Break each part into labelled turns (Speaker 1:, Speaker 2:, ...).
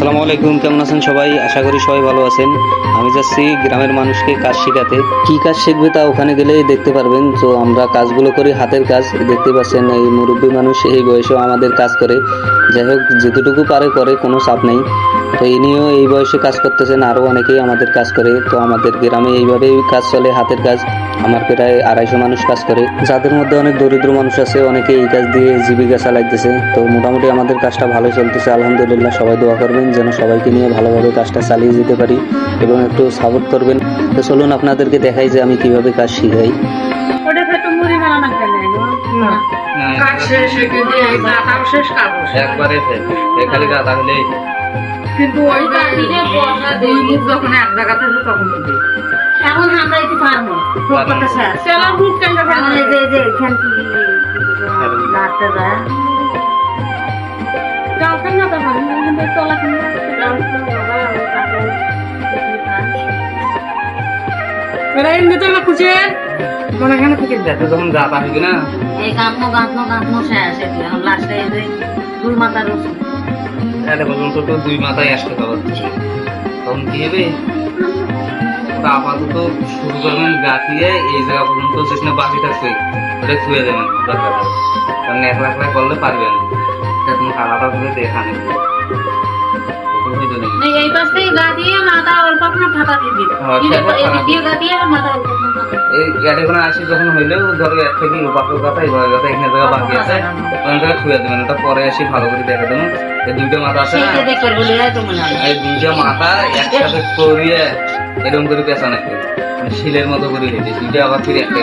Speaker 1: আসসালামু আলাইকুম, কেমন আছেন সবাই? আশা করি সবাই ভালো আছেন। আমি যাচ্ছি গ্রামের মানুষকে কাজ শেখাতে। কি কাজ শিখবে তা ওখানে গেলেই দেখতে পারবেন। তো আমরা কাজগুলো করি, হাতের কাজ। দেখতে পাচ্ছেন এই মুরব্বী মানুষ এই বয়সেও আমাদের কাজ করে। যাই হোক, যেতটুকু পারে করে, কোনো চাপ নেই। তো ইনিও এই বয়সে কাজ করতেছেন আরও অনেকেই আমাদের কাজ করে। তো আমাদের গ্রামে এইভাবেই কাজ চলে হাতের কাজ। আমার প্রায় আড়াইশো মানুষ কাজ করে। যাদের মধ্যে অনেক দরিদ্র মানুষ আছে অনেকে এই কাজ দিয়ে জীবিকা চালাইতেছে। তো মোটামুটি আমাদের কাজটা ভালো চলতেছে আলহামদুলিল্লাহ। সবাই দোয়া করবেন যেন সবাইকে নিয়ে ভালোভাবে কাজটা চালিয়ে যেতে পারি এবং একটু সাপোর্ট করবেন। তো চলুন আপনাদেরকে দেখাই যে আমি কীভাবে কাজ শিখাই।
Speaker 2: একবারে খালি গাদা হলে
Speaker 3: কিন্তু ওই দুই মুখ যখন এক জায়গা থেকে তখন
Speaker 4: এখন আমরা একটু পারব।
Speaker 3: শেষ। মুখ কেন
Speaker 4: যে যে এখান থেকে রাখতে যায়।
Speaker 3: কাউকে না তো ভালো। কিন্তু তলা এরা এমনি তো না খুঁজে মনে এখানে থেকে
Speaker 2: যাতে যখন গাদা হইবে না।
Speaker 4: এই গাঁথনো গাঁথনো গাঁথনো শেষ। এখন লাস্টে এই যে দুই মাথা রসুন
Speaker 2: তাহলে পর্যন্ত তো দুই মাথায় আসতে পারবে তখন কি হবে? আপাতত শুরু করবেন গাঁথিয়ে এই জায়গা পর্যন্ত যেখানে বাকি থাকছে ওটা ছুঁয়ে দেবেন দরকার কারণ একলা একলা করলে পারবেন তুমি আলাদা করে দেখা নেই।
Speaker 4: এই পাশে গা অল্প আপনার দিয়ে
Speaker 2: হ্যাঁ,
Speaker 4: দিয়ে দিয়ে মাথা।
Speaker 2: এই গাড়ি কোনো আসি যখন হইলেও ধরো এক থেকে বাপের কথা এই কথা এখানে জায়গা বাকি আছে ওখান থেকে ছুঁয়ে দেবেন ওটা পরে আসি ভালো করে দেখা দেবেন এই দুইটা মাথা আছে এই দুইটা মাথা একসাথে করিয়ে এরকম করে পেঁচা নাকি? মানে শিলের মতো করে হয়েছে দুইটা আবার ফিরে একটা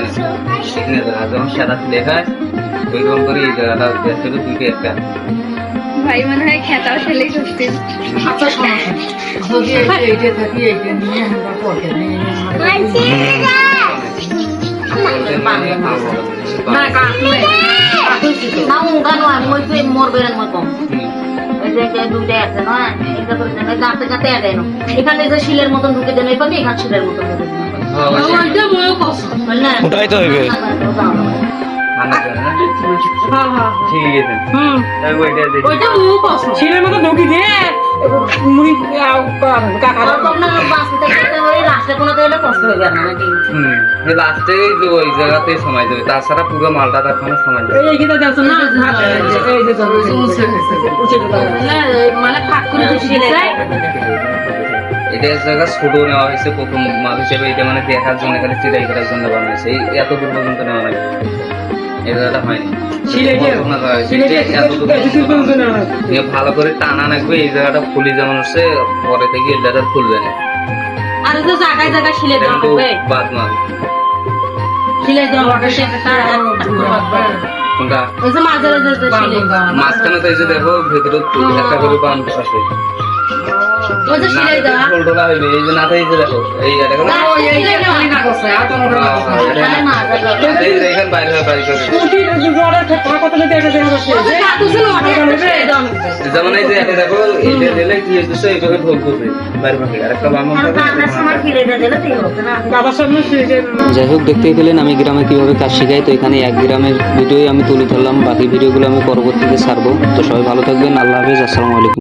Speaker 2: এখানে যখন সাদা শিলে খায় ওইরকম করে এই জায়গাটা দুইটা একটা।
Speaker 5: ভাই মনে হয় খেতাও ফেলেই করতে
Speaker 3: আচ্ছা শোনো যদি এই যে
Speaker 2: মানে
Speaker 4: এখানে শিলের মতন ঢুকে দেন এখানে শিলের মতন ঢুকে দেন
Speaker 1: ওটাই তো হইবে।
Speaker 3: হ্যাঁ হ্যাঁ
Speaker 4: হয়ে
Speaker 2: দেবে তাছাড়া পুরো মালটা তার কোনো সময় এটা জায়গা ছোট নেওয়া হয়েছে প্রথম মাল হিসেবে এটা মানে দেখার জন্য এখানে চিরাই করার জন্য বানাইছে এত দূর পর্যন্ত নেওয়া লাগে হয়নি ভালো করে টানা রাখবে এই জায়গাটা ফুলি যেমন হচ্ছে পরে থেকে খুলবে না।
Speaker 4: আর এই যে জায়গায় জায়গায় শিলে দেওয়া হবে।
Speaker 2: বাদ মাল।
Speaker 4: শিলে দেওয়া হবে
Speaker 2: কোনটা?
Speaker 4: ওই যে মাঝে যে যে শিলে
Speaker 2: মাঝখানে তো এই যে দেখো ভেতরে একটা করে বান আছে
Speaker 4: ওই যে শিলে দেওয়া
Speaker 2: ফুলটোলা হইবে এই যে দেখো এটা দেখো যেমন দিলে কি হচ্ছে এইভাবে ঢোল করবে বাইরে আর একটা বামন
Speaker 1: যাই হোক দেখতেই পেলেন আমি গ্রামে কীভাবে কাজ শিখাই তো এখানে এক গ্রামের ভিডিওই আমি তুলে ধরলাম। বাকি ভিডিওগুলো আমি পরবর্তীতে ছাড়বো। তো সবাই ভালো থাকবেন আল্লাহ হাফিজ আসসালামু আলাইকুম।